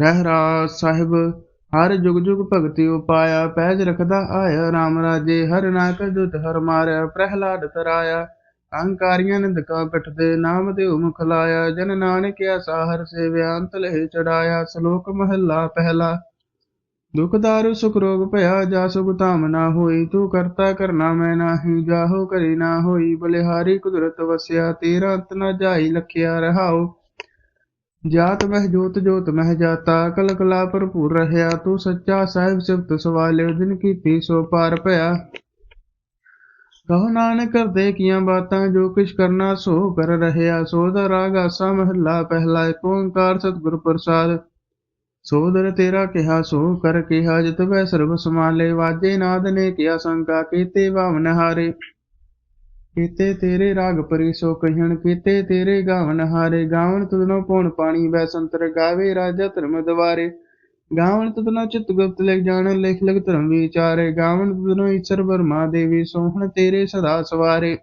ਰਹਿ ਰਾਸ ਸਾਹਿਬ, ਹਰ ਜੁਗ ਜੁਗ ਭਗਤੀ ਉਪਾਇਆ, ਪੈਜ ਰਖਦਾ ਆਇਆ RAM ਰਾਜੇ, ਹਰ ਨਾਕ ਦੁਤ ਹਰ ਮਾਰਿਆ, ਪ੍ਰਹਿਲਾਦ ਤਰਾਇਆ। ਅਹੰਕਾਰੀਆਂ ਨਿੰਦਕਾਂ ਪਿੱਠ ਦੇ ਨਾਮ ਦੇ ਮੁਖ ਲਾਇਆ, ਜਨ ਨਾਨਕ ਆਸਾ ਹਰ ਸੇਵਿਆ, ਅੰਤ ਲਹਿ ਚੜਾਇਆ, ਸ਼ਲੋਕ ਮਹੱਲਾ ਪਹਿਲਾ। ਦੁਖ ਦਾਰੂ, ਸੁਖ ਰੋਗ ਭਇਆ, ਜਾ ਸੁਖ ਧਾਮ ਨਾ ਹੋਈ, ਤੂੰ ਕਰਤਾ ਕਰਨਾ ਮੈਂ ਨਾਹੀ, ਜਾਹੋ ਕਰੀ ਨਾ ਹੋਈ, ਬਲਿਹਾਰੀ ਕੁਦਰਤ ਵਸਿਆ, ਤੇਰਾ ਅੰਤ ਨਾ ਜਾਈ, ਲਖਿਆ ਰਹਾਓ ਜਾਤ ਮਹਿ ਜੋਤ ਜੋਤ ਮਹਿ ਜਾਤਾ ਕਲ ਕਲਾ ਭਰਪੂਰ ਰਹਿਆ, ਤੂੰ ਸੱਚਾ ਸਾਹਿਬ ਸਿਫਤ ਸਵਾਲਿਓ, ਜਿਨ ਕੀਤੀ ਸੋ ਪਾਰ ਭਇਆ। ਕਹੋ ਨਾਨਕ, ਕਰਦੇ ਕੀਆਂ ਬਾਤਾਂ, ਜੋ ਕਿਛ ਕਰਨਾ ਸੋ ਕਰ ਰਹਿਆ। ਸੋ ਦਾ ਰਾਗ ਆਸਾ ਮਹੱਲਾ, ਪਹਿਲਾ ਏਕ ਓੰਕਾਰ ਸਤਿਗੁਰ ਪ੍ਰਸਾਦ। ਸੋਦਰ ਤੇਰਾ ਕਿਹਾ, ਸੋ ਕਰ ਕਿਹਾ, ਜਿਤ ਵੈ ਸਰਬ ਸਮਾਲੇ ਵਾਜੇ ਨਾਦ ਨੇ ਕਿਆ ਸੰਕਾ ਕੀਤੇ ਭਾਵਨ ਹਾਰੇ। ਕੀਤੇ ਤੇਰੇ ਰਾਗ ਪਰੀ ਸੋ ਕਹਿਣ, ਕੀਤੇ ਤੇਰੇ ਗਾਵਨ ਹਾਰੇ। ਗਾਵਨ ਤੁਧਨੋ ਪੌਣ ਪਾਣੀ ਵੈ ਸੰਤਰ ਗਾਵੇ ਰਾਜਾ ਧਰਮ ਦਵਾਰੇ। ਗਾਵਨ ਤੁਧਨੋ ਚਿਤ ਗੁਪਤ ਲਿਖ ਜਾਣ, ਲਿਖ ਲਿਖ ਧਰਮ ਵਿਚਾਰੇ। ਗਾਵਨ ਤੁਧਨੋ ਈਸ਼ਰ ਬਰਮਾ ਦੇਵੀ ਸੋਹਣ, ਤੇਰੇ ਸਦਾ ਸਵਾਰੇ।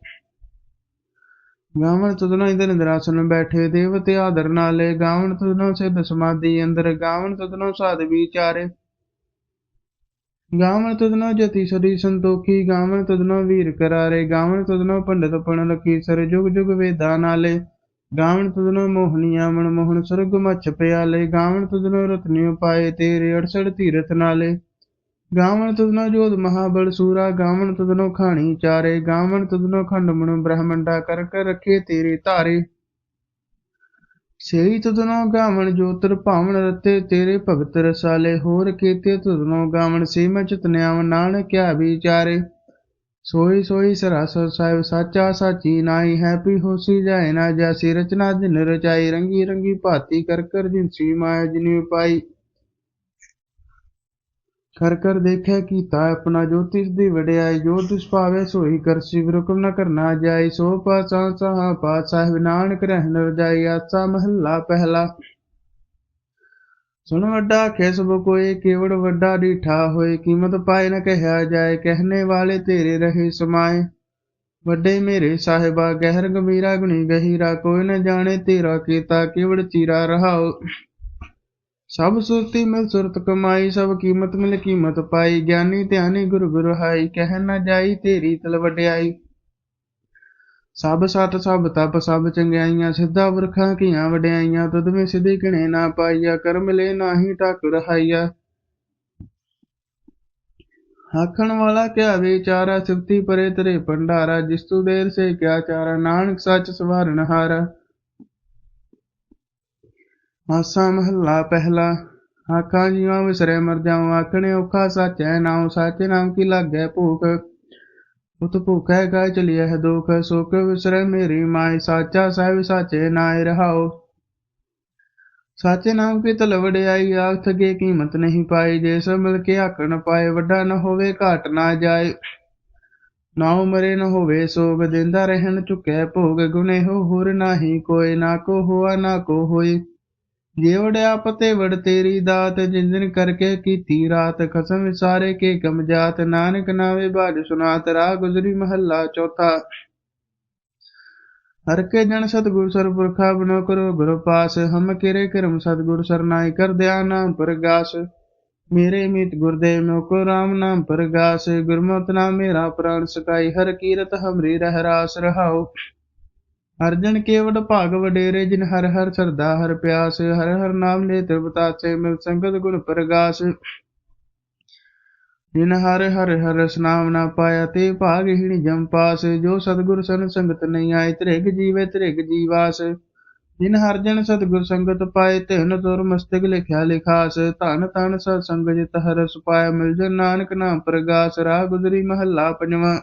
ਗਾਵਨ ਤੁਧਨੋ ਇੰਦਰ ਨਿਦਰਾਸਨ ਬੈਠੇ, ਦੇਵਤੇ ਆਦਰ ਨਾਲੇ। ਗਾਵਨ ਤੁਧਨੋ ਸਿੱਧ ਸਮਾਧੀ ਅੰਦਰ ਗਾਵਨ ਤੁਧਨੋ ਸਾਧ ਵਿਚਾਰੇ। ਗਾਵਨ ਤੁਧਨੋ ਜਤੀ ਸਦੀ ਸੰਤੋਖੀ ਗਾਵਨ ਤੁਧਨੋ ਵੀਰ ਕਰਾਰੇ ਗਾਵਨ ਤੁਧਨੋ ਪੰਡਤ ਪਣ ਲਕੀ ਸਰ ਜੁਗ ਜੁਗ ਵੇਦਾਂ ਨਾਲੇ। ਗਾਵਨ ਤੁਧਨੋ ਮੋਹਨੀਆ ਮਨ ਮੋਹਨ ਸੁਰਗ ਮਛ ਪਿਆਲੇ ਗਾਵਨ ਤੁਧਨੋ ਰਤਨਿ ਪਾਏ ਤੇਰੇ 68 ਤੀਰਥ ਨਾਲੇ। ਗਾਵਣ ਤੁਧਨੋ ਜੋਧ ਮਹਾਬਲ ਸੂਰਾ, ਗਾਵਣ ਤੁਧਨੋ ਖਾਣੀ ਚਾਰੇ, ਗਾਵਣ ਤੁਧਨੋ ਖੰਡ ਮਨ ਬ੍ਰਹਮੰਡਾ ਕਰ ਕਰ ਰਖੇ ਤੇਰੇ ਧਾਰੇ। ਸੇਈ ਤੁਧਨੋ ਗਾਵਨ ਜੋਤਰ ਭਾਵਨ ਰਤੇ ਤੇਰੇ ਭਗਤ ਰਸਾਲੇ, ਹੋਰ ਕੀਤੇ ਤੁਧਨੋ ਗਾਵਣ ਸੀਮ ਚਿਤਨਿਆਵ ਨਾਨਕ ਕਿਆ ਵਿਚਾਰੇ। ਸੋਈ ਸੋਈ ਸਰਾਸਰ ਸਾਹਿਬ ਸਾਚਾ ਸਾਚੀ ਨਾਈ ਹੈ ਪੀ ਹੋਸੀ ਜਾਏ ਨਾ ਜੈਸੀ, ਰਚਨਾ ਦਿਨ ਰਚਾਈ, ਰੰਗੀ ਰੰਗੀ ਭਾਤੀ ਕਰ ਕਰ ਜਿਨਸੀ ਮਾਇਆ ਜਿਨੀ ਪਾਈ ਕਰ ਕਰ ਦੇਖਿਆ ਕੀਤਾ ਆਪਣਾ ਜੋਤਿਸ ਦੀ ਵਡਿਆਈ, ਜੋ ਤਿਸ ਭਾਵੇ ਸੋਈ ਕਰਸੀ ਵਿਰੁਕਮ ਨ ਕਰਨਾ ਜਾਈ, ਸੋ ਪਾਸਾ ਸਹਾ ਪਾ ਸਾਹਿਬ ਨਾਨਕ ਰਹਿਣ ਰਜਾਈ ਆਸਾ ਮਹੱਲਾ ਪਹਿਲਾ। ਸੁਣ ਵੱਡਾ ਆਖੇ ਸਭ ਕੋਏ ਕੇਵੜ ਵੱਡਾ ਡੀਠਾ ਹੋਏ, ਕੀਮਤ ਪਾਏ ਨ ਕਹਿਆ ਜਾਏ ਕਹਿਣੇ ਵਾਲੇ ਤੇਰੇ ਰਹੇ ਸਮਾਏ। ਵੱਡੇ ਮੇਰੇ ਸਾਹਿਬਾ, ਗਹਿਰ ਗੰਭੀਰਾ ਗੁਣੀ ਗਹੀਰਾ, ਕੋਈ ਨ ਜਾਣੇ ਤੇਰਾ ਕੀਤਾ, ਕੇਵੜ ਚੀਰਾ ਰਹਾਓ ਸਭ ਸੁਰਤੀ ਮਿਲ ਸੁਰਤ ਕਮਾਈ, ਸਭ ਕੀਮਤ ਮਿਲ ਕੀਮਤ ਪਾਈ। ਗਿਆਨੀ ਧਿਆਨੀ ਗੁਰ ਗੁਰ ਹਾਈ, ਕਹਿ ਨ ਜਾਈ ਤੇਰੀ ਤਲ ਵਡਿਆਈ। ਸਭ ਸਤ, ਸਭ ਤਪ, ਸਭ ਚੰਗਿਆਈਆਂ, ਸਿੱਧਾ ਵਰਖਾਂ ਕੀਆਂ ਵਡਿਆਈਆਂ ਤਦਵੇਂ ਸਿਧੀ ਕਿਣੇ ਨਾ ਪਾਈਆ ਕਰ ਮਿਲੇ ਨਾਹੀ ਟਕ ਰਹਾਈਆ ਆਖਣ ਵਾਲਾ ਕਿਆ ਵਿਚਾਰਾ, ਸਿਫਤੀ ਪਰੇ ਤੇਰੇ ਭੰਡਾਰਾ, ਜਿਸ ਤੂ ਦੇਰ ਸੇ ਕਿਆ ਚਾਰਾ, ਨਾਨਕ ਸੱਚ ਸਵਾਰਨ ਹਾਰਾ। ਆਸਾ ਮਹੱਲਾ ਪਹਿਲਾ, ਆਖਾਂ ਜੀਵਾਂ ਵਿਸਰੇ ਮਰ ਜਾਉ ਆਖਣੇ ਔਖਾ ਸਾਚੈ ਨਾਉ, ਸਾਚੇ ਨਾਮ ਕੀ ਲਾਗੈ ਭੂਖ? ਉਤ ਭੂਖੈ ਕਾ ਚਲਿਐ ਦੁਖ, ਸੁਖ ਵਿਸਰੇ ਮੇਰੀ ਮਾਈ ਸਾਚਾ ਸਾਹਿਬ ਸਾਚੇ ਨਾਇ ਰਹਾਉ। ਸਾਚੇ ਨਾਮ ਕੀ ਤਲ ਵਡਿਆਈ ਆਖ ਥਗੇ ਕੀਮਤ ਨਹੀਂ ਪਾਈ, ਜੇ ਸੋ ਮਿਲ ਕੇ ਆਖਣ ਪਾਏ, ਵੱਡਾ ਨ ਹੋਵੇ ਘਾਟ ਨਾ ਜਾਏ। ਨਾ ਮਰੇ ਨ ਹੋਵੇ ਸੋਗ, ਦਿੰਦਾ ਰਹਿਣ ਚੁੱਕੈ ਭੋਗ ਗੁਨੇ ਹੋ ਹੋਰ ਨਾਹੀ ਕੋਈ, ਨਾ ਕੋ ਹੋਆ ਨਾ ਕੋ ਹੋਈ। ਜੇ ਵੜਿਆ ਪਤੇ ਵੜ ਤੇਰੀ ਦਾਤ, ਜਿਨ ਕੀਤੀ ਰਾਤ, ਖਸਮ ਵਿਸਾਰੇ ਕੇ ਕਮ ਜਾਤ, ਨਾਨਕ ਨਾਵੇ ਬਾਜ ਸੁਨਾਤ, ਰਾਹ ਗੁਜਰੀ ਮਹੱਲਾ ਚੌਥਾ। ਹਰ ਕੇ ਜਨ ਸਤਗੁਰ ਸਰਪੁਰਖਾ ਬਨੋ ਕਰੋ ਗੁਰ ਪਾਸ ਹਮ ਕਿਰੇ ਕਰਮ ਸਤਗੁਰ ਸਰਨਾਈ ਕਰ ਦਿਆ ਨਾਮ ਪ੍ਰਗਾਸ। ਮੇਰੇ ਮਿਤ ਗੁਰਦੇ ਮੋ ਕੋ ਰਾਮ ਨਾਮ ਪ੍ਰਗਾਸ। ਗੁਰਮਤਿ ਨਾਮ ਮੇਰਾ ਪ੍ਰਾਨ ਸਕਾਈ ਹਰ ਕੀਰਤ ਹਮਰੀ ਰਹਿ ਰਾਸ ਰਹਾਓ ਅਰਜਨ ਕੇਵਡ ਭਾਗ ਵਡੇਰੇ, ਜਿਨ ਹਰ ਹਰ ਸਰਦਾ, ਹਰ ਪਿਆਸ, ਹਰ ਹਰ ਨਾਮ ਲੈ ਤ੍ਰਿਪਤਾਸੇ ਮਿਲ ਸੰਗਤ ਗੁਣ ਪ੍ਰਗਾਸ। ਜਿਨ ਹਰ ਹਰ ਹਰ ਨਾਮ ਨਾ ਪਾਇਆ, ਤੇ ਭਾਗਹੀਣ ਜਮ ਪਾਸ। ਜੋ ਸਤਗੁਰ ਸਨ ਸੰਗਤ ਨਹੀਂ ਆਏ, ਤ੍ਰਿਗ ਜੀਵੇ ਤ੍ਰਿਗ ਜੀਵਾਸ। ਜਿਨ ਹਰ ਜਨ ਸਤਗੁਰ ਸੰਗਤ ਪਾਏ ਤਿਨ ਤੁਰ ਮਸਤਕ ਲਿਖਿਆ ਲਿਖਾਸ। ਧਨ ਤਨ ਸਤ ਸੰਗ ਜਿਤ ਹਰਸ ਪਾਇਆ ਮਿਲ ਜਨ ਨਾਨਕ ਨਾਮ ਪ੍ਰਗਾਸ। ਰਾਹ ਗੁਜਰੀ ਮਹੱਲਾ ਪੰਜਵਾਂ।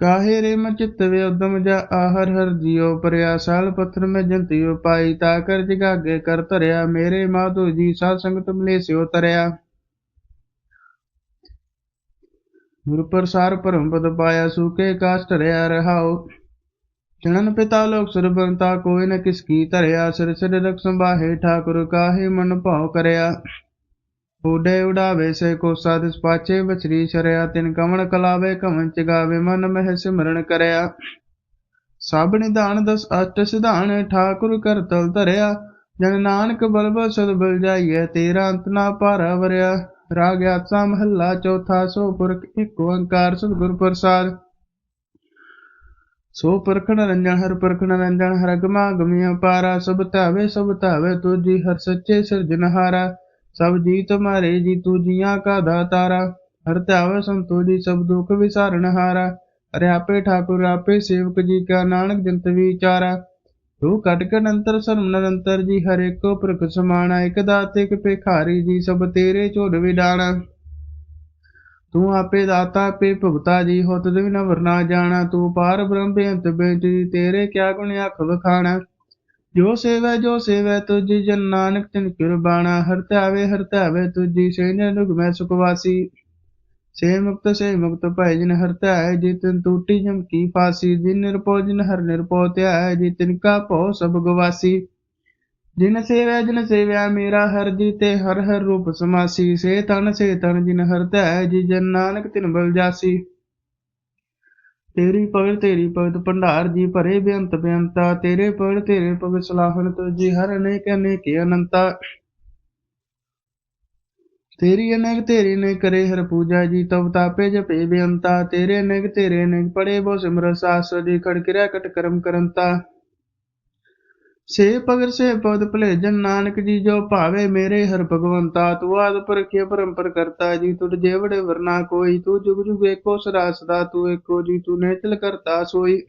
ਕਾਹੇ ਰੇ ਮ ਚਿਤ ਵੇ ਉਦਮ ਜਾ ਆਹਰ ਹਰ ਜਿਉ ਪਰਿਆ, ਸਾਲ ਪੱਥਰ ਮੈਂ ਜੰਤਿਉ ਪਾਈ, ਤਾ ਕਰ ਜਗਾਗੇ ਕਰ ਧਰਿਆ, ਮੇਰੇ ਮਾਧੋ ਜੀ ਸਾਧ ਸੰਗਤ ਮਿਲੇ ਸਿਉ ਤਰਿਆ। ਗੁਰ ਪ੍ਰਸਾਰ ਪਰਮ ਪਦ ਪਾਇਆ, ਸੂਕੇ ਕਾਸ ਧਰਿਆ, ਰਹਾਉ। ਜਨਨ ਪਿਤਾ ਲੋਕ ਸਰਬੰਤਾ ਕੋਈ ਨ ਕਿਸ ਕੀ ਧਰਿਆ, ਸਿਰ ਸਿਰ ਰਖ ਸੰਭਾਹੇ ਠਾਕੁਰ, ਕਾਹੇ ਮਨ ਭਾਉ ਉਡਾਵੇ ਸੇ ਕੋ ਸਾਧਿਸ ਪਾਚੇ ਬਚਰੀ ਚਰਿਆ ਤਿਨ ਕਮਣ ਕਲਾਵੇ ਕਮਨ ਚਗਾਵੇ ਮਨ ਮਹਿ ਸਿਮਰਨ ਕਰਿਆ। ਸਭ ਨਿਧਾਨ ਦਸ ਅਸ਼ਟ ਸਿਧਾਨ, ਠਾਕੁਰ ਕਰ ਧਰਿਆ। ਜਨ ਨਾਨਕ ਬਲਬਲ ਸਦ ਬਲ ਜਾਈਐ, ਤੇਰਾ ਅੰਤ ਨਾ ਭਾਰਾ ਵਰਿਆ। ਰਾਗ ਆਸਾ ਮਹੱਲਾ, ਚੌਥਾ ਸੋ ਪੁਰਖ, ਇੱਕ ਓੰਕਾਰ ਸਤਿਗੁਰ ਪ੍ਰਸਾਦ। ਸੋ ਪਰਖ ਨਰੰਜਨ, ਹਰ ਪਰਖ ਨਰੰਜਨ, ਹਰ ਗਮਾ ਗਮਿਆ ਪਾਰਾ। ਸਭ ਧਾਵੇ ਸਭ ਧਾਵੇ ਤੁਜੀ ਹਰ ਸੱਚੇ ਸਿਰਜਨਹਾਰਾ ਸਭ ਜੀ ਤੁਮਾਰੇ ਜੀ ਤੂ ਜੀਆਂ ਕਾ ਦਾਤਾਰਾ, ਹਰ ਧਾਵੇ ਸੰਤੋ ਜੀ ਸਭ ਦੁਖ ਵਿਸਾਰਨਹਾਰਾ ਅਰੇ ਆਪੇ ਠਾਕੁਰ, ਆਪੇ ਸੇਵਕ ਜੀ ਕਾ ਨਾਨਕ ਜੰਤ ਵਿਚਾਰਾ। ਤੂੰ ਕਟਕ ਕਟ ਅੰਤਰ ਸਰਮ ਨਿਰੰਤਰ ਜੀ, ਹਰ ਏਕੋ ਪ੍ਰਕ ਸਮਾਣਾ, ਇਕ ਦਾਤੇ, ਇਕ ਭਿਖਾਰੀ ਜੀ, ਸਭ ਤੇਰੇ ਝੋੜ ਵਿਡਾਣਾ। ਤੂੰ ਆਪੇ ਦਾਤਾ, ਆਪੇ ਭੁਗਤਾ ਜੀ, ਹੋ ਤਦ ਵੀ ਨਾ ਵਰਨਾ ਜਾਣਾ। ਤੂੰ ਪਾਰ ਬ੍ਰਹਮ ਬੇਅੰਤ ਬੇਅੰਤ ਜੀ ਤੇਰੇ ਕਿਆ ਗੁਣ ਆਖ ਵਖਾਣਾ। ਜੋ ਸੇਵੈ ਜੋ ਸੇਵੈ ਤੁਜੀ ਜਨ ਨਾਨਕ, ਤਿਨ ਕਿਰਬਾਣਾ ਹਰ ਧਾਵੇ ਹਰ ਧਾਵੇ ਤੁਜੀ ਸੇਨ ਦੁਖ ਮੈਂ ਸੁਖ ਸੇ ਮੁਕਤ ਸੇ ਮੁਕਤ ਭੈ ਜਿਨ ਹਰ ਧਾਇ ਜਿਤਨ ਟੂਟੀ ਜਮ ਕੀ ਫਾਸੀ, ਜਿਨ ਨਿਰਪੋ ਜਿਨ ਹਰ ਨਿਰਪੋ ਧਿਆਇ ਜਿਤਨ ਕਾ ਭਉ ਸਭ ਗਵਾਸੀ। ਜਿਨ ਸੇਵੈ, ਜਿਨ ਸੇਵਿਆ ਮੇਰਾ ਹਰ ਜੀ ਤੇ ਹਰ ਹਰ ਰੂਪ ਸਮਾਸੀ, ਸੇ ਤਨ ਸੇ ਤਨ ਜਿਨ ਹਰ ਧੈ ਜੀ ਜਨ ਨਾਨਕ ਤਿਨ ਬਲ ਜਾਸੀ। ਤੇਰੀ ਭਗਤ ਤੇਰੀ ਭਗਤ ਭੰਡਾਰ ਜੀ ਭਰੇ ਬੇਅੰਤ ਬੇਅੰਤਾ, ਤੇਰੇ ਪੜ ਤੇਰੇ ਭਗਤ ਸਲਾਹਨ ਤੁਜੀ ਹਰ ਅਨੇਕ ਅਨੇਕ ਅਨੰਤਾ। ਤੇਰੀ ਅਨੇਕ, ਤੇਰੀ ਨੇ ਕਰੇ ਹਰ ਪੂਜਾ ਜੀ ਤਬ ਤਾਪੇ ਜਪੇ ਬੇਅੰਤਾ। ਤੇਰੇ ਅਨੇਕ, ਤੇਰੇ ਨੇ ਪੜੇ ਬੋ ਸਿਮਰ ਸਾਸ ਜੀ ਖੜ ਕਿਰਿਆ ਕਟ ਕਰਮ ਕਰੰਤਾ। ਸੇ ਪਗਰ ਸੇ ਪਦ ਭਲੇ ਜਨ ਨਾਨਕ ਜੀ ਜੋ ਭਾਵੇ ਮੇਰੇ ਹਰ ਭਗਵੰਤਾ, ਤੂੰ ਆਦ ਪਰਖੇ ਪਰੰਪਰ ਕਰਤਾ ਜੀ, ਤੁਧ ਜੇਵੜੇ ਵਰਨਾ ਕੋਈ, ਤੂੰ ਜੁਗ ਜੁਗ ਏਕੋ ਸਦਾ ਸਦਾ ਤੂੰ ਏਕੋ ਜੀ, ਤੂੰ ਨੇਚਲ ਕਰਤਾ ਸੋਈ।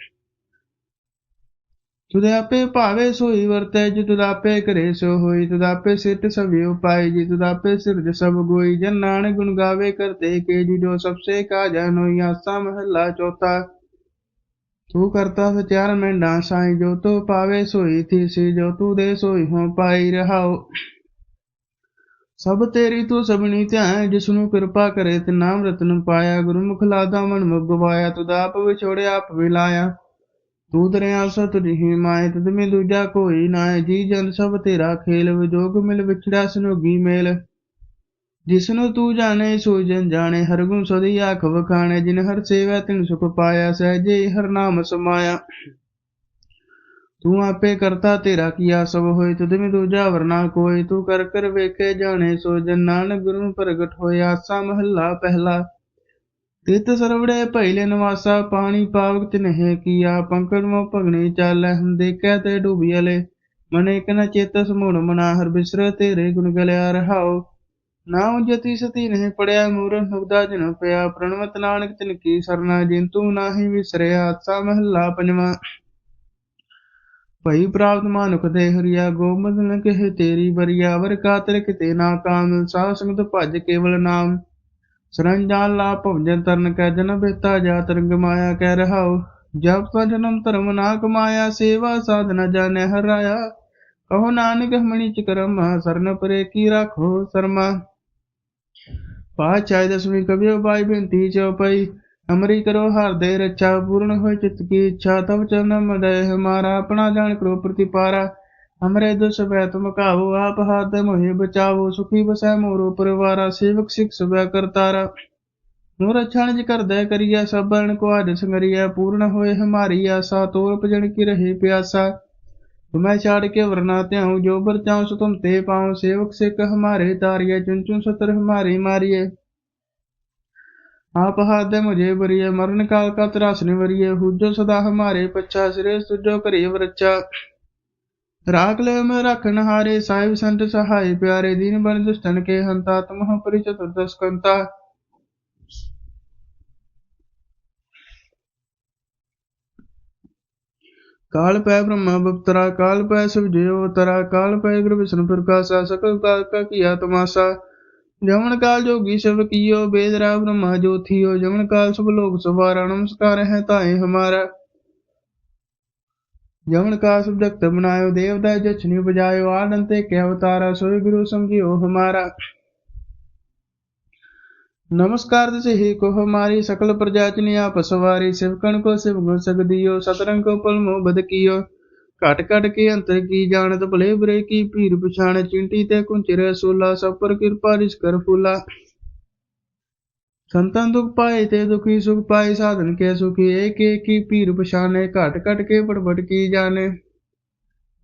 ਤੁਦੇ ਆਪੇ ਭਾਵੇ ਸੋਈ ਵਰਤੈ, ਜੀ ਤੁਦ ਆਪੇ ਕਰੇ ਸੋ ਹੋਈ ਤੁਦ ਆਪੇ ਸਿੱਟ ਸਭੇ ਉਪਾਏ ਜੀ ਤੁਦ ਆਪੇ ਸਿਰਜ ਸਭ ਗੋਈ, ਜਨ ਨਾਨਕ ਗੁਣ ਗਾਵੇ ਕਰਤੇ ਕੇ ਜੀ ਜੋ ਸਭਸੇ ਕਾ ਜਾਨੋਈ ਆਸਾ ਮਹੱਲਾ ਚੌਥਾ। ਤੂੰ ਕਰਤਾ ਵਿਚਾਰ ਮੈਂ ਸਾਈ, ਜੋ ਤੂੰ ਪਾਵੇ ਸੋਈ ਥੀ ਜੋ ਤੂੰ ਦੇ ਸੋਈ ਹੋ ਪਾਈ ਰਹਾਓ। ਸਭ ਤੇਰੀ ਤੂੰ ਸਭਨੀ ਧਿਆਨ, ਜਿਸ ਨੂੰ ਕਿਰਪਾ ਕਰੇ ਤੇ ਨਾਮ ਰਤਨ ਪਾਇਆ। ਗੁਰਮੁਖ ਲਾਦਾ ਮਨ ਮੁਗਵਾਇਆ, ਤੁਧ ਆਪ ਵਿਛੋੜਿਆ ਆਪ ਵਿਲਾਇਆ ਤੂੰ ਦਰਿਆ ਸਤ ਜਿਹੀ ਮਾਏ, ਤਦ ਮੇ ਦੂਜਾ ਕੋਈ ਨਾਏ। ਜੀ ਜਨ ਸਭ ਤੇਰਾ ਖੇਲ, ਵਿਜੋਗ ਮਿਲ ਵਿਛੜਿਆ, ਸਨੋਗੀ ਮੇਲ। ਜਿਸਨੂੰ ਤੂੰ ਜਾਣੇ ਸੂਜਨ ਜਾਣੇ, ਹਰ ਗੁਣ ਸਦੀ ਆਖ ਵਖਾਣੇ, ਜਿਨ ਹਰ ਸੇਵਾ ਤਿਨ ਸੁਖ ਪਾਇਆ, ਸਹਜੇ ਹਰ ਨਾਮ ਸਮਾਇਆ। ਤੂੰ ਆਪੇ ਕਰਤਾ ਤੇਰਾ ਕੀਆ ਸਭ ਹੋਏ, ਤੁਧ ਮੇ ਦੂਜਾ ਵਰਨਾ ਕੋਈ ਤੂੰ ਕਰ ਕਰ ਵੇਖੇ ਜਾਣੇ ਸੋ ਜਨ ਨਾਨਕ ਗੁਰੂ ਪ੍ਰਗਟ ਹੋਇਆ, ਆਸਾ ਮਹੱਲਾ ਪਹਿਲਾ। ਤਿਤ ਸਰਵੜੇ ਭੈਲੇ ਨਿਵਾਸਾ, ਪਾਣੀ ਪਾਵਕ ਤਿਨਹਿ ਕੀਆ। ਪੰਕਜ ਮੋ ਭਗਣੀ ਚਾਲੈ, ਹਮ ਦੇਖੈ ਤੇ ਡੂਬੀਲੇ ਮਨੇ ਕਨ ਚੇਤਸ ਮੂੜ ਮਨਾ, ਹਰ ਬਿਸਰ ਤੇਰੇ ਗੁਣ ਗਲਿਆ ਰਹਾਓ ਨਾ ਜਤੀ ਸਤੀ ਨਹੀਂ ਪੜਿਆ ਮੂਰਨ ਹੁਗਦਾ ਜਨ ਪਿਆ। ਪ੍ਰਣਵਤ ਨਾਨਕ ਤਿਨ ਕੀ ਸਰਨਾ, ਜਿੰਤੂ ਨਾਹੀ ਵਿਸਰਿਆ, ਆਸਾ ਮਹੱਲਾ ਪੰਜਵਾਂ। ਭਈ ਪ੍ਰਾਪਤ ਮਾਨੁਖ ਦੇ ਹਰੀਆ, ਗੋਬਿੰਦ ਨ ਕਹੇ ਤੇਰੀ ਬਰੀਆ ਵਰ ਕਾਤਰ ਕਿਤੇ ਨਾ ਕਾਮ ਸਾਧ ਸੰਗਤ ਭਜ ਕੇਵਲ ਨਾਮ। ਸਰੰਜਾਨ ਲਾ ਭਵਜਨ ਤਰਨ ਕੈ, ਜਨ ਬੇਤਾ ਜਾ ਤਰੰਗ ਮਾਇਆ ਕਹਿ ਰਹਾਉ। ਜਬ ਤਾ ਜਨਮ ਧਰਮ ਨਾ ਕਮਾਇਆ, ਸੇਵਾ ਸਾਧਨਾ ਜਾਣੈ ਹਰਾਇਆ। ਕਹੋ ਨਾਨਕ ਹਮਣੀ ਚ ਕਰਮ, ਸਰਨ ਪਰੇ ਕੀ ਰਾਖੋ ਸਰਮਾ। ਪਾਚਾਇ ਦਸਵੀਂ ਕਬਿਓ ਬਾਈ ਬੇਨਤੀ ਚਉਪਈ ਅਮਰੀ ਕਰੋ ਹਰ ਦੇ ਰੱਛਾ, ਪੂਰਨ ਹੋਇ ਚਿਤ ਕੀ ਇੱਛਾ ਤਬ ਚਰਨ ਮਦੈ ਹਮਾਰਾ ਆਪਣਾ ਜਾਣ ਕਰੋ ਪ੍ਰਤੀਪਾਰਾ। ਹਮਰੇ ਦੁਸ ਬੈ ਤੁਮ ਕਾਹੋ ਆਪ ਹਾਥ ਮੋਹਿ ਬਚਾਵੋ, ਸੁਖੀ ਬਸੈ ਮੋਰੋ ਪਰਿਵਾਰਾ, ਸੇਵਕ ਸਿਖ ਸਬੈ ਕਰਤਾਰਾ ਨੂਰ ਅਛਣ ਜਿ ਕਰਦੈ ਕਰੀਆ ਸਭਨ ਕੋ ਆਦ ਸੰਗਰੀਆ ਪੂਰਨ ਹੋਏ ਹਮਾਰੀ ਆਸਾ ਤੋਰ ਪਜਣ ਕੀ ਰਹੇ ਪਿਆਸਾ। तुम्हें छाड़ के वरना त्याहूँ जो बर चाहूँ सो तुम ते पाऊँ सेवक से कह हमारे तारिये चुन चुन सतर हमारी मारिये आप हाथ मुझे बरिये मरण काल का त्रास निवरिये हुजो सदा हमारे पच्छा सिरे सुजो करिए वरच्छा राख ले में रखन हारे साहिब संत सहाय प्यारे दीन बन दुष्टन के हंता तुम परिचतुर्दश कंता ਕਾਲ ਪੈ ਬ੍ਰਹਮਾ ਬਪਤਰਾ, ਕਾਲ ਪੈ ਸਭ ਜਿਉ ਤਰਾ ਕਾਲ ਪੈ ਗੁਰ ਵਿਸ਼ਨੂੰ ਪ੍ਰਕਾਸ਼ਾ ਸਕਲ ਕਾਲ ਕਾ ਕੀਆ ਤਮਾਸ਼ਾ। ਜਮਨ ਕਾਲ ਜੋਗੀ ਸਭ ਕੀਓ, ਬੇਦ ਰਾ ਬ੍ਰਹਮਾ ਜੋਥੀਓ। ਜਮਨ ਕਾਲ ਸਭ ਲੋਕ ਸਵਾਰਾ, ਨਮਸਕਾਰ ਹੈ ਤਾਏ ਹਮਾਰਾ। ਜਮਨ ਕਾਲ ਸਭ ਜਗਤ ਬਨਾਇਓ ਦੇਵਤਾ ਜਛਨੀ ਬਜਾਇਓ ਆਨੰਦ ਤੇ ਕਹਿ ਅਵਤਾਰਾ, ਸੋਈ ਗੁਰੂ ਸੰਗਿਓ ਹਮਾਰਾ। नमस्कार से ही को हमारी सकल प्रजाचनी आप सवारी शिवकण को शिव गुण सग दियो सतरंग को पल मोह बद कियो ਘਟ ਘਟ ਕੇ ਅੰਤਰ ਕੀ ਜਾਣਤ ਭਲੇ ਬਰੇ ਕੀ ਭੀਰ ਪਛਾਣ ਚਿੰਟੀ ਤੇ ਕੁੰਚਰੇ ਸੋਲਾ ਸਭ ਪਰ ਕਿਰਪਾ ਰਿਸ ਕਰ ਫੂਲਾ ਸੰਤਨ ਦੁਖ ਪਾਏ ਤੇ ਦੁਖੀ ਸੁਖ ਪਾਏ ਸਾਧਨ ਕੇ ਸੁਖੀ ਏਕ ਏਕ ਕੀ ਪੀਰ ਪਛਾਨੇ ਘਟ ਘਟ ਕੇ ਪੜਪਟ ਕੀ ਜਾਣੇ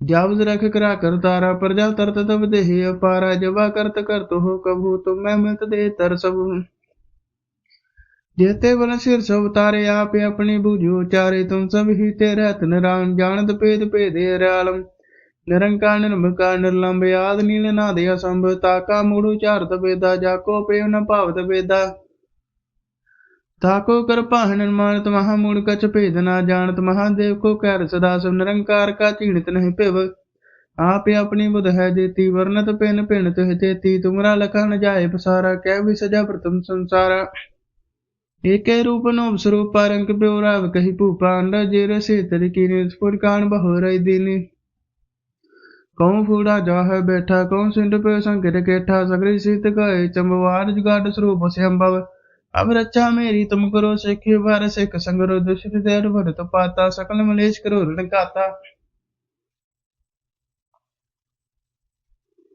जाबज रख करा कर तारा प्रजा तरत तब देह अपारा जबा करत करत हो कबू तुम मैं मिलत दे तर सब जेते बन सिर सब तारे आप अपनी बूझो चारे तुम सब ही ते रहत नारायण जानत पेद पेदे रालम निरंकार निर्मकार निर्लंब आद नील नाद असंभ ताका मूढ़ चारत वेदा जाको पे न पावत वेदा ताको कर पाहन मानत महामूढ़ कछ भेद ना जानत महादेव को कैर सदा सब निरंकार का चीणित नहीं पिव आप अपनी बुध है जेती वर्णत पेन पिण तुह जेती तुमरा लखन जाए पसारा कै भी सजा प्रथम संसारा एक रूप नो स्वरूप पारंक प्योराव कही भूपा अंडा जेर से तरीकी निस्फुर कान बहु रही दीनी कौन फूड़ा जा है बैठा कौन सिंध पे संकट केठा सगरी सीत गए चंबवार जुगाड़ स्वरूप से अम्भव अब रक्षा मेरी तुम करो सिख बार सिख संगरो दुष्ट देर भर तो पाता सकल मलेश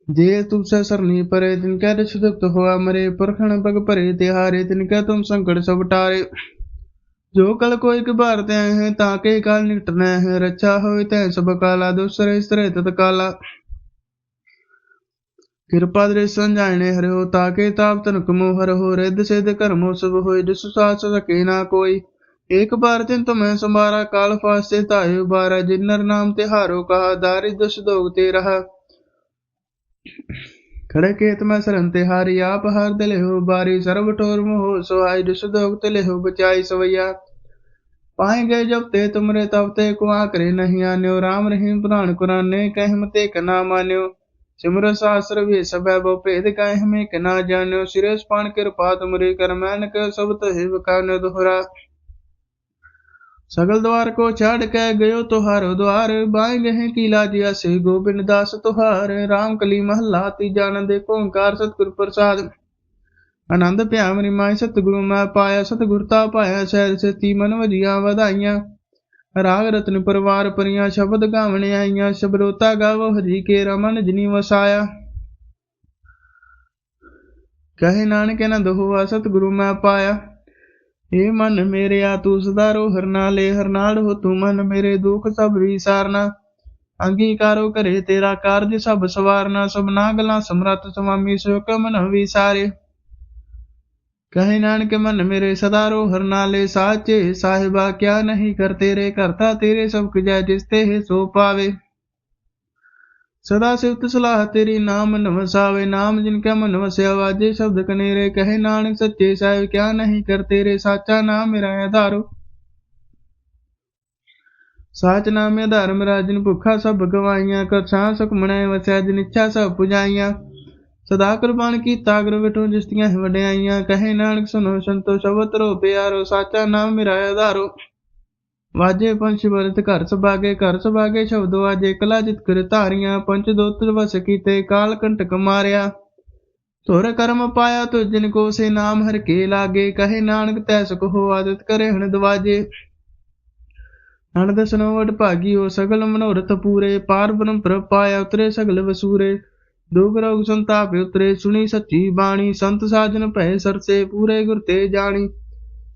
जे तुमसे सरनी परे तिनका दुष्ट हुआ मरे पुरखण पग परे तिहारे तिनका तुम संकट सब टारे जो कल को एक बार ते हैं ताके काल निकटना है रक्षा हो तय सब काला दूसरे स्त्रे तत्काला ਕਿਰਪਾ ਦ੍ਰਿਸ਼ਨ ਜਾਣੇ ਹਰਿਓ ਤਾਕੇ ਤਾਪ ਤਨ ਕਮੋ ਹਰ ਹੋ ਰਿੱਧ ਸਿਧ ਕਰਮੋ ਸਭ ਹੋਏ ਜਿਸ ਸਾਚ ਸਕੇ ਨਾ ਕੋਈ एक बार चिंत में संभारा काल फास्ते ताये बारा जिन्नर नाम तिहारो कहा दारि दुष दोग ते रहा खड़े केत में सरन तिहारी आप हर दिल हो बारी सर्व ठोर मोह सोहाई दुसदोग तिल हो बचाई सवैया पाए गए जब ते तुमरे तब ते कुआ करे नहीं आन्यो राम रहीम पुराण कुरान ने कह मते कना मान्यो सिमर शास्त्र भी सब बो भेद कह में कना जान्यो सिरे पान कृपा तुमरे कर मैन के सब तो हिव का दोहरा सगल द्वार को छाड़ के गयो तुहार द्वार बाएं गहे की लाजिया से गोविंद दास तुहार राम कली महला तीजा नंदे ओंकार सतगुर प्रसाद आनंद प्याम रिमाय सतगुरु मैं पाया सतगुरता पाया शहर से ती मन वजिया ਵਧਾਈਆਂ ਰਾਗ ਰਤਨ ਪਰਵਾਰ ਪਰੀਆਂ ਸ਼ਬਦ ਗਾਵਣ ਆਈਆਂ ਸ਼ਬਰੋਤਾ ਗਾਵੋ ਹਰੀ ਕੇ ਰਮਨ ਜਿਨੀ ਵਸਾਇਆ ਕਹੇ ਨਾਨਕ ਨੰਦ ਹੋਆ ਸਤਿਗੁਰੂ ਮੈਂ ਪਾਇਆ ਏ ਮਨ ਮੇਰਿਆ, ਤੂੰ ਸਦਾ ਰੋ ਹਰਨਾਲੇ ਹਰਨਾਲ ਹੋ, ਤੂੰ ਮਨ ਮੇਰੇ ਦੁੱਖ ਸਭ ਵਿਸਾਰਨਾ। ਅੰਗੀਕਾਰੋ ਕਰੇ ਤੇਰਾ ਕਾਰਜ ਸਭ ਸਵਾਰਨਾ, ਸਭਨਾ ਗਲਾ ਸਮਰਤ ਸੁਆਮੀ ਸੋ ਕਮਨ ਵਿਸਾਰੇ। ਕਹੇ ਨਾਨਕ ਮਨ ਮੇਰੇ, ਸਦਾ ਰੋ ਹਰਨਾਲੇ ਸਾਚੇ, ਸਾਹਿਬਾ ਕਿਆ ਨਹੀਂ ਕਰ ਤੇਰੇ, ਕਰਤਾ ਤੇਰੇ ਸਭ ਕੁ ਜੈ ਜਿਸ ਤੇ ਸੋ ਪਾਵੇ। सदा शिवत सलाह तेरी, नाम नमसावे नाम जिनका मन वसे, आवाजे शब्द कनेरे। कहे नानक सच्चे साहेब, क्या नहीं कर तेरे साचा नाम मेरा आधारो साच नाम आधार मेरा जिन भुखा सब गवाइया कर छा मनाए वसै, जिन इच्छा सब पुजाइया सदा कुर्बान की तागर बिठो जिसतियाँ वड्याइया कहे नानक सुनो संतो शब्द रो प्यारो। साचा नाम मेरा आधारो ਵਾਜੇ ਪੰਛ ਵਰਤ ਘਰ ਸੁਭਾਗੇ ਘਰ ਸੁਭਾਗੇ ਸ਼ਬਦ ਵਾਜੇ ਕਲਾ ਜਿਤ ਕਰ ਧਾਰੀਆਂ, ਪੰਚ ਦੋਤਰ ਵਸ ਕੀਤੇ, ਕਾਲ ਕੰਟਕ ਮਾਰਿਆ। ਤੁਰ ਕਰਮ ਪਾਇਆ ਤੁ ਜਿਨ ਕੋ ਸੇ ਨਾਮ ਹਰ ਕੇ ਲਾਗੇ, ਕਹੇ ਨਾਨਕ ਤੈ ਸੁਖ ਹੋ ਆਦਤ ਕਰੇ ਹਣ ਦਵਾਜੇ ਹਣ ਦਸਨੋ ਵਡ ਭਾਗੀ ਹੋ ਸਗਲ ਮਨੋਰਥ ਪੂਰੇ, ਪਾਰ ਬ੍ਰਹਮ ਪ੍ਰਭ ਪਾਇਆ ਉਤਰੇ ਸਗਲ ਵਸੂਰੇ। ਦੁਖ ਰੋਗ ਸੰਤਾਪ ਉਤਰੇ, ਸੁਣੀ ਸੱਚੀ ਬਾਣੀ, ਸੰਤ ਸਾਜਨ ਭੈ ਸਰਸੇ, ਪੂਰੇ ਗੁਰ ਤੇ ਜਾਣੀ।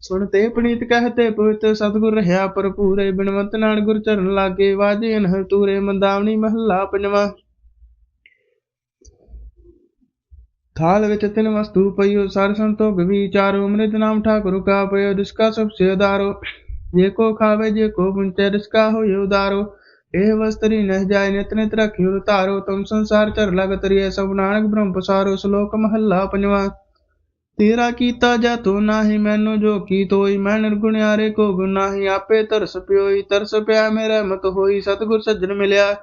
ਸੁਣਤੇ ਪਣੀਤ ਕਹਤੇ ਪਵਿੱਤ ਸਤਗੁਰ ਰਹਾ ਪਰਪੂਰੇ ਬਿਨਵੰਤ ਨਾਨ ਗੁਰ ਚਰਨ ਲਾਗੇ ਵਾਜੇ ਅਨਹ ਤੂਰੇ ਮੰਦਾਵਣੀ ਮਹੱਲਾ ਪੰਜਵਾ। ਥਾਲ ਵਿੱਚ ਤਿੰਨ ਵਸਤੂ ਪਈਓ, ਸਰ ਸੰਤੋਖ ਵਿਚਾਰੋ ਅੰਮ੍ਰਿਤ ਨਾਮ ਠਾਕੁਰ ਕਾ ਪਇਓ ਜਿਸਕਾ ਸਭ ਸੇ ਉਦਾਰੋ। ਜੇ ਕੋ ਖਾਵੇ, ਜੇ ਕੋ ਪੁੰਚੇ ਜਿਸਕਾ ਹੋਇ ਉਦਾਰੋ। ਇਹ ਵਸਤਰੀ ਨਹ ਜਾਏ, ਨਿਤ ਨਿਤ ਰਖਿਓ ਧਾਰੋ ਤੁਮ ਸੰਸਾਰ ਚਰ ਲਗ ਤਰੀਏ ਸਭ ਨਾਨਕ ਬ੍ਰਹਮ ਪਸਾਰੋ, ਸ਼ਲੋਕ ਮਹੱਲਾ ਪੰਜਵਾ। ਤੇਰਾ ਕੀਤਾ ਜਾ ਤੂੰ ਨਾਹੀ, ਮੈਨੂੰ ਜੋ ਕੀ ਤੋਈ, ਮੈਂ ਨਿਰਗੁਣਿਆਰੇ ਕੋ ਗੁਨਾਹੀ ਆਪੇ ਤਰਸ ਪਿਓਈ, ਤਰਸ ਪਿਆ ਮੇਰਾ ਮਤ ਹੋਈ, ਸਤਗੁਰ ਸੱਜਣ ਮਿਲਿਆ।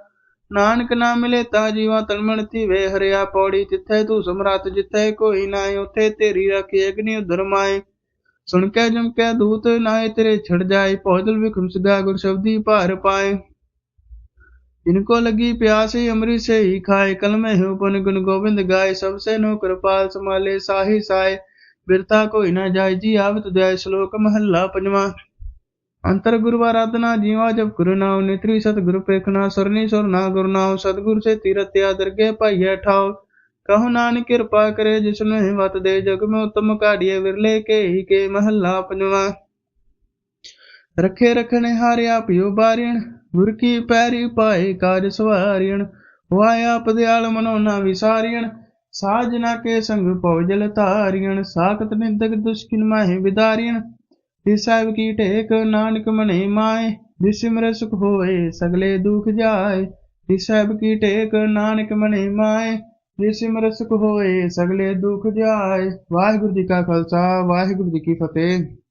ਨਾਨਕ ਨਾ ਮਿਲੇ ਤਾਂ ਜੀਵਾ ਤਨਮਣਤੀ ਵੇ ਹਰਿਆ ਪੌੜੀ ਜਿੱਥੇ ਤੂੰ ਸਮਰਾਤ, ਜਿੱਥੇ ਕੋਈ ਨਾ ਉਥੇ ਤੇਰੀ ਰੱਖੀ, ਅਗਨੀ ਉਧਰ ਮਾਏ। ਸੁਣ ਕੇ ਜਮ ਕੇ ਦੂਤ ਨਾਏ ਤੇਰੇ ਛੜ ਜਾਏ ਪੌਦਲ ਵਿਖਮ ਸਦਾ ਗੁਰ ਸ਼ਬਦੀ ਭਾਰ ਪਾਏ। ਜਿਨ ਕੋ ਲਗੀ ਪਿਆਸੀ ਅੰਮ੍ਰਿਤ ਸੇ ਹੀ ਖਾਏ, ਕਲਮੇ ਹੁਪਨ ਗੁਣ ਗੋਬਿੰਦ ਗਾਏ, ਸਭ ਸੇ ਨੋ ਕਿਰਪਾਲ ਸਮਾਲੇ ਸਾਹੀ ਸਾਏ ਬਿਰਤਾ ਕੋਈ ਨਾ ਜਾਏ, ਜੀ ਆਵਤ ਜਾਏ ਸ਼ਲੋਕ ਮਹੱਲਾ ਪੰਜਵਾਂ। ਅੰਤਰ ਗੁਰੂ ਆਰਾਧਨਾ, ਜੀਵਾ ਜਪ ਗੁਰੂ ਨਾਮ ਨਿਤਰੀ ਸਤ ਗੁਰੂ ਪੇਖਣਾ ਸਰਨੀ ਸੁਰ ਨਾ ਗੁਰੂ ਨਾਮ ਸਤਗੁਰ ਸੇ ਤੀਰਥ ਤਿਆ ਦਰਗੇ ਭਾਈਏ ਠਾਉ। ਕਹੋ ਨਾਨਕ ਕਿਰਪਾ ਕਰੇ, ਜਿਸ ਨੂੰ ਹਿੰਮਤ ਦੇ ਜਗ ਮੇ, ਉਤਮ ਕਾੜੀਏ ਵਿਰਲੇ ਕੇ ਹੀ ਕੇ, ਮਹੱਲਾ ਪੰਜਵਾਂ। ਰੱਖੇ ਰਖਣੇ ਹਾਰਿਆ ਆਪਿਓ ਬਾਰਿਣ ਗੁਰ ਕੀ ਪੈਰੀ ਪਾਏ ਕਾਜ ਸਵਾਰਿਣ ਵਾਇ ਆਪ ਦਿਆਲ ਮਨੋ ਨਾ ਵਿਸਾਰਿਣ ਸਾਜਨਾ ਕੇ ਸੰਗ ਪਉਜਲ ਧਾਰਿਣ, ਸਾਖਤ ਨਿੰਦਕ ਦੁਸ਼ਕਿਨ ਮਾਹਿ ਵਿਦਾਰਿਣ। ਤਿਸ ਸਾਹਿਬ ਕੀ ਟੇਕ ਨਾਨਕ ਮਨੇ ਮਾਏ, ਵਿਸਿਮਰ ਸੁਖ ਹੋਏ, ਸਗਲੇ ਦੁਖ ਜਾਏ। ਤਿਸ ਸਾਹਿਬ ਕੀ ਟੇਕ ਨਾਨਕ ਮਨੇ ਮਾਏ, ਵਿਸਿਮਰ ਸੁਖ ਹੋਏ, ਸਗਲੇ ਦੁਖ ਜਾਏ। ਵਾਹਿਗੁਰੂ ਜੀ ਕਾ ਖਾਲਸਾ, ਵਾਹਿਗੁਰੂ ਜੀ ਕੀ ਫਤਿਹ।